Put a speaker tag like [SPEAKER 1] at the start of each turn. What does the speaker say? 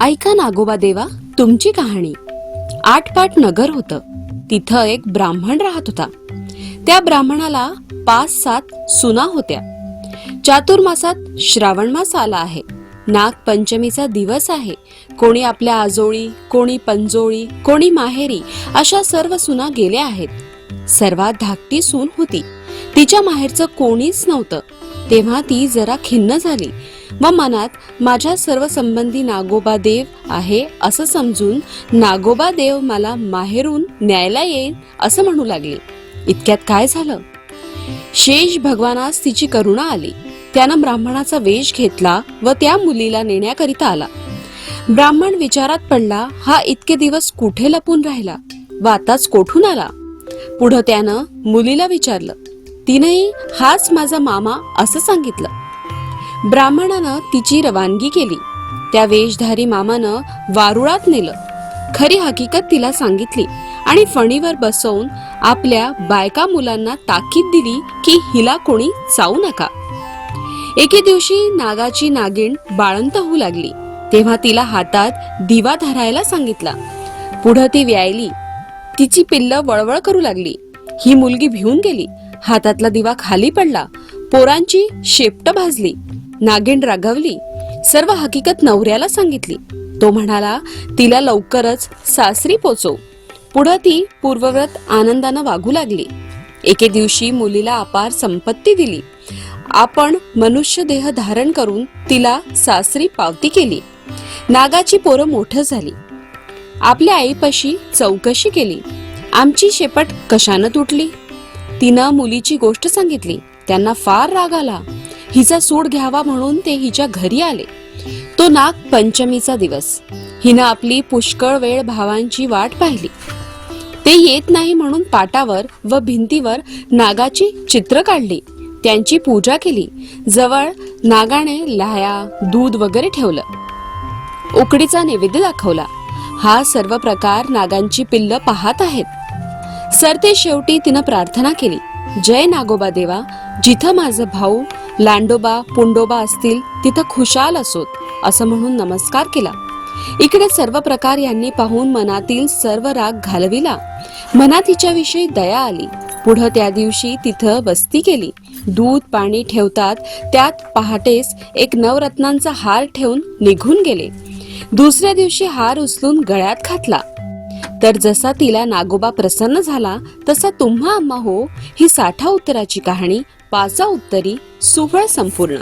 [SPEAKER 1] ऐका नागोबा देवा तुमची कहाणी. आठपाट नगर होतं. तिथं एक ब्राह्मण राहत होता. त्या ब्राह्मणाला पाच सात सुना होत्या. चातुर्मासात श्रावण मास आला आहे. नागपंचमीचा दिवस आहे. कोणी आपल्या आजोळी कोणी पंजोळी कोणी माहेरी अशा सर्व सुना गेल्या आहेत. सर्वात धाकटी सून होती. तिच्या माहेरचं कोणीच नव्हतं. तेव्हा ती जरा खिन्न झाली. व मनात माझ्या सर्व संबंधी नागोबा देव आहे असं समजून नागोबा देव मला माहेरून न्यायला येईल असं म्हणू लागले. इतक्यात काय झालं? शेष भगवानास तिची करुणा आली. त्यानं ब्राह्मणाचा वेश घेतला व त्या मुलीला नेण्याकरिता आला. ब्राह्मण विचारात पडला हा इतके दिवस कुठे लपून राहिला? व आताच कोठून आला? पुढं त्यानं मुलीला विचारलं तिनेही हाच माझा मामा असं सांगितलं. ब्राह्मणानं तिची रवानगी केली. त्या वेशधारी मामानं वारुळात नेलं. खरी हकीकत तिला सांगितली आणि फणीवर बसवून आपल्या बायका मुलांना ताकीद दिली की हिला कोणी चावू नका. एके दिवशी नागाची नागिण बाळंत होऊ लागली. तेव्हा तिला हातात दिवा धरायला सांगितला. पुढं ती व्यायली. तिची पिल्ल वळवळ करू लागली. ही मुलगी भिवून गेली. हातातला दिवा खाली पडला. पोरांची शेपट भाजली. नागिण रागावली सर्व हकीकत नवऱ्याला सांगितली. तो म्हणाला तिला लवकरच सासरी पोचव. पुढं ती पूर्वव्रत आनंदानं वागू लागली. एके दिवशी मुलीला अपार संपत्ती दिली. आपण मनुष्य देह धारण करून तिला सासरी पावती केली. नागाची पोरं मोठं झाली. आपल्या आईपाशी चौकशी केली. आमची शेपट कशानं तुटली? तिनं मुलीची गोष्ट सांगितली. त्यांना फार राग आला. हिचा सूड घ्यावा म्हणून ते हिच्या घरी आले. तो नाग पंचमीचा दिवस. हिनं आपली पुष्कळ वेळ भावांची वाट पाहिली. ते येत नाही म्हणून पाटावर व भिंतीवर नागाची चित्र काढली. त्यांची पूजा केली. जवळ नागाने लाया दूध वगैरे ठेवलं. उकडीचा नैवेद्य दाखवला. हा सर्व प्रकार नागांची पिल्ल पाहत आहेत. सरते शेवटी तिनं प्रार्थना केली. जय नागोबा देवा जिथं माझं भाऊ लांडोबा पुंडोबा असतील तिथं खुशाल असोत असं म्हणून नमस्कार केला. इकडे सर्व प्रकार यांनी पाहून मनातील सर्व राग घालविला. मनात हिच्याविषयी दया आली. पुढं त्या दिवशी तिथं वस्ती केली. दूध पाणी ठेवतात त्यात पहाटेस एक नवरत्नांचा हार ठेवून निघून गेले. दुसऱ्या दिवशी हार उचलून गळ्यात घातला. तर जसा तिला नागोबा प्रसन्न झाला तसा तुम्हा आम्हा हो ही साठा उत्तराची कहाणी पाचा उत्तरी सुफळ संपूर्ण.